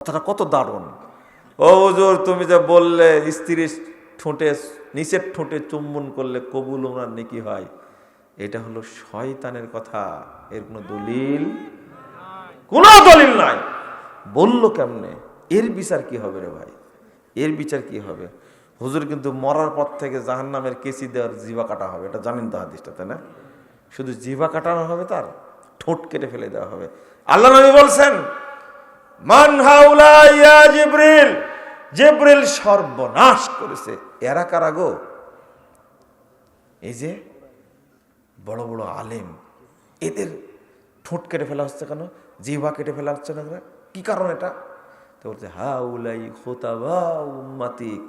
কথাটা কত দারুণ। ও হুজুর, তুমি যে বললে স্ত্রীর ঠোঁটে, নিচের ঠোঁটে চুম্বন করলে কবুল ওনার নাকি হয়, এটা হলো শয়তানের কথা। এর কোনো দলিল? কোনো দলিল নাই। বলল কেমনে? এর বিচার কি হবে রে ভাই? এর বিচার কি হবে? হুজুর, কিন্তু মরার পর থেকে জাহান নামের কেসি দেওয়ার জিভা কাটা হবে। এটা জানেন তো হাদিসটা, তাই না? শুধু জিভা কাটানো হবে তার, ঠোঁট কেটে ফেলে দেওয়া হবে। আল্লাহ নবী বলছেন মান হাউলা ইয়া জিব্রিল জিব্রিল সর্বনাশ করেছে। এরা কারা গো? এই যে বড় বড় আলেম, এদের ঠোঁট কেটে ফেলা হচ্ছে কেন? জিহ্বা কেটে ফেলা হচ্ছে না? কি কারণ এটা? তো বলছে হাউলাই খোতাবা উম্মাতিক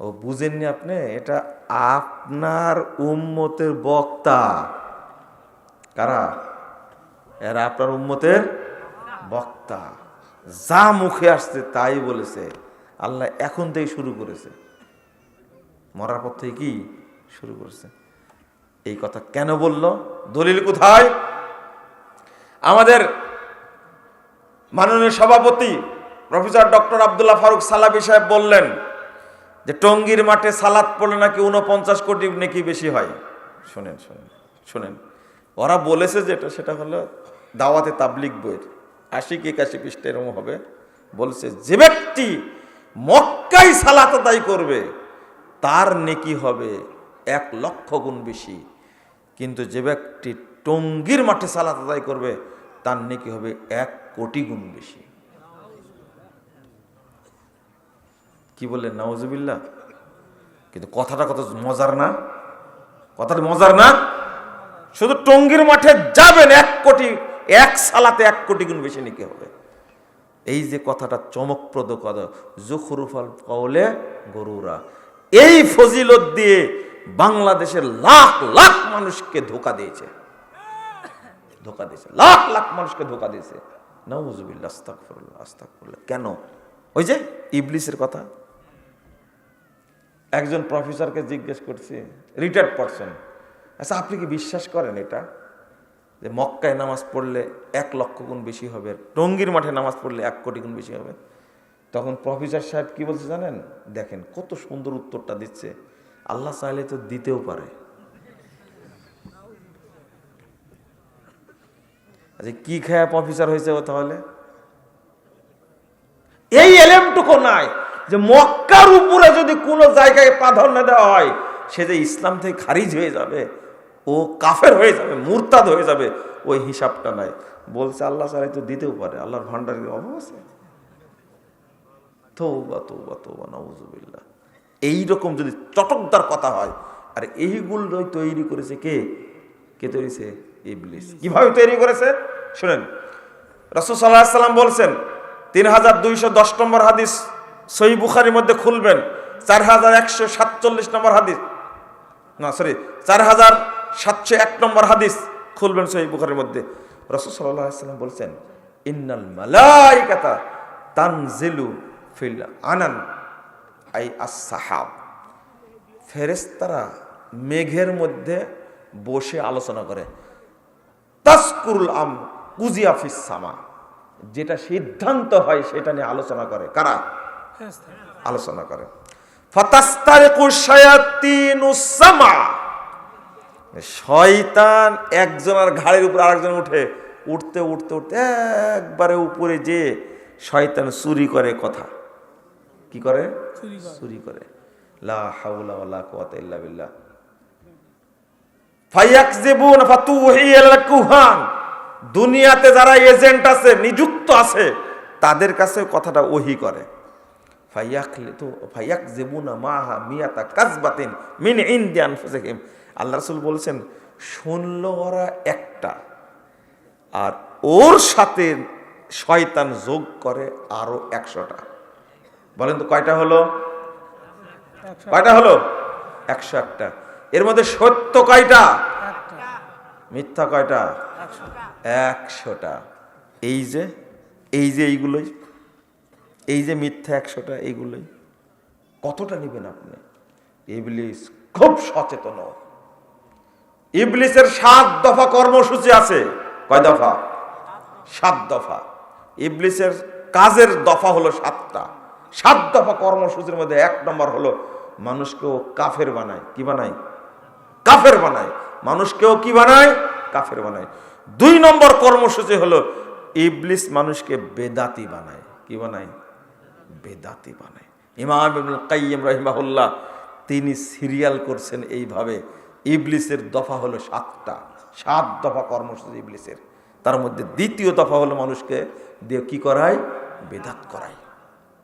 ও বুঝেননি আপনি? এটা আপনার উম্মতের বক্তা। কারা? এরা আপনার উম্মতের বক্তা। যা মুখে আসছে তাই বলেছে। আল্লাহ এখন থেকে শুরু করেছে। মরার পর থেকে কি শুরু করেছে? এই কথা কেন বলল? দলিল কোথায়? আমাদের মাননীয় সভাপতি প্রফেসর ডক্টর আবদুল্লাহ ফারুক সালাবি সাহেব বললেন যে, টঙ্গীর মাঠে সালাদ পড়লে নাকি উনপঞ্চাশ কোটি নাকি বেশি হয়। শোনেন শোনেন শোনেন। ওরা বলেছে যেটা, সেটা হলো দাওয়াতে তাবলিক বইয়ের। আশি কি একাশি পৃষ্ঠা এরকম হবে। বলছে, যে ব্যক্তি মক্কাই সালাত আদায় করবে, তার নেকি হবে এক লক্ষ গুণ বেশি। কিন্তু যে ব্যক্তি টঙ্গীর মাঠে সালাত আদায় করবে, তার নেকি হবে এক কোটি গুণ বেশি। কি বললেন? নওয়াজুবিল্লা কিন্তু কথাটা কত মজার না? কথাটা মজার না? শুধু টঙ্গীর মাঠে যাবেন এক কোটি এক সালাতে এক কোটি গুণ বেশি নিকে হবে। এই যে কথাটা চমকপ্রদ কথা, জুখরুফাল কওলে গরুরা, এই ফজিলত দিয়ে বাংলাদেশের লাখ লাখ মানুষকে ধোকা দিয়েছে। ধোকা দিয়েছে, লাখ লাখ মানুষকে ধোকা দিয়েছে। নাউজুবিল্লাহ, আস্তাগফিরুল্লাহ আস্তাগফিরুল্লাহ। কেন? ওই যে ইবলিসের কথা। একজন প্রফেসরকে জিজ্ঞেস করছি রিটায়ার্ড পারসন আচ্ছা আপনি কি বিশ্বাস করেন এটা? যে মক্কায় নামাজ পড়লে এক লক্ষ গুণ বেশি হবে, টঙ্গির মাঠে নামাজ পড়লে এক কোটি গুণ বেশি হবে। তখন প্রফেসর সাহেব কি বলছে জানেন? দেখেন কত সুন্দর উত্তরটা দিচ্ছে। আল্লাহ চাইলে তো দিতেও পারে। আচ্ছা কি খেয়া প্রফেসর হয়েছে ও তাহলে? এই এলেমটুকু নাই যে মক্কার উপরে যদি কোনো জায়গায় প্রাধান্য দেওয়া হয়, সে যে ইসলাম থেকে খারিজ হয়ে যাবে। ও কাফের হয়ে যাবে, মুরতাদ হয়ে যাবে, ওই হিসাবটা নাই। বলছে, আল্লাহ সারাই তো দিতেও পারে, আল্লাহর ভান্ডারের অভাব আছে। নওয়াজুবিল্লাহ এইরকম যদি চটকদার কথা হয়, আর এইগুলোই তৈরি করেছে কে? কে তৈরিছে ইবলিস। কীভাবে তৈরি করেছে? শুনেন, রসুল সাল্লাম বলছেন, তিন হাজার দুইশো দশ নম্বর হাদিস সই বুখারির মধ্যে খুলবেন, চার হাজার একশো সাতচল্লিশ নম্বর হাদিস। না সরি চার হাজার সাতশো এক নম্বর হাদিস খুলবেন সই বুখারির মধ্যে। সাল্লাহ সাল্লাম বলছেন ইন্নাল মালাইকাতা তানজিলু ফিল আনান আই আসাহাব ফেরেস্তারা মেঘের মধ্যে বসে আলোচনা করে তাসকুরুল আম কুজিয়াফিস সামা। যেটা সিদ্ধান্ত হয় সেটা নিয়ে আলোচনা করে কারা? আলোচনা করে। ফাতাস্তারিকু শায়াতিনুস সামা। শয়তান একজনের ঘাড়ের উপর আরেকজন উঠে। উঠতে উঠতে উঠতে একবারে উপরে যে শয়তান চুরি করে কথা। কি করে? চুরি করে। লা হাওলা ওয়ালা কুওয়াতা ইল্লা বিল্লাহ। ফায়াকযিবুন ফাতুহিয়াল কুহান দুনিয়াতে যারা এজেন্ট আছে নিযুক্ত আছে তাদের কাছে কথাটা ওহি করে। ফায়াকলে তো ফায়াক জেবুনা মাহা মিয়াতা কাজবাতিন মিন ইন্ডিয়ান ফুসিহিম আল্লাহ রাসূল বলছেন শুনলো ওরা একটা আর ওর সাথে শয়তান যোগ করে আরও একশোটা। বলেন তো কয়টা হলো? কয়টা হলো? একশো একটা এর মধ্যে সত্য কয়টা? মিথ্যা কয়টা? একশোটা। এই যে এই যে এইগুলোই এই যে মিথ্যা একশোটা এইগুলোই। কতটা নেবেন আপনি? ইবলিস খুব সচেতন। ইবলিসের সাত দফা কর্মসূচি আছে। কয় দফা? সাত দফা। ইবলিসের কাজের দফা হলো সাতটা। সাত দফা কর্মসূচির মধ্যে এক নম্বর হলো মানুষকেও কাফের বানায়। কি বানায়? কাফের বানায়। মানুষকেও কি বানায়? কাফের বানায়। দুই নম্বর কর্মসূচি হলো ইবলিস মানুষকে বেদাতি বানায়। কি বানায়? বেদাতি বানায়। ইমাম কাইয়িম রাহিমাহুল্লাহ তিনি সিরিয়াল করছেন এইভাবে। ইবলিসের দফা হলো সাতটা। সাত দফা কর্মসূচি ইবলিসের। তার মধ্যে দ্বিতীয় দফা হলো মানুষকে দিয়ে কি করায়? বেদাত করায়।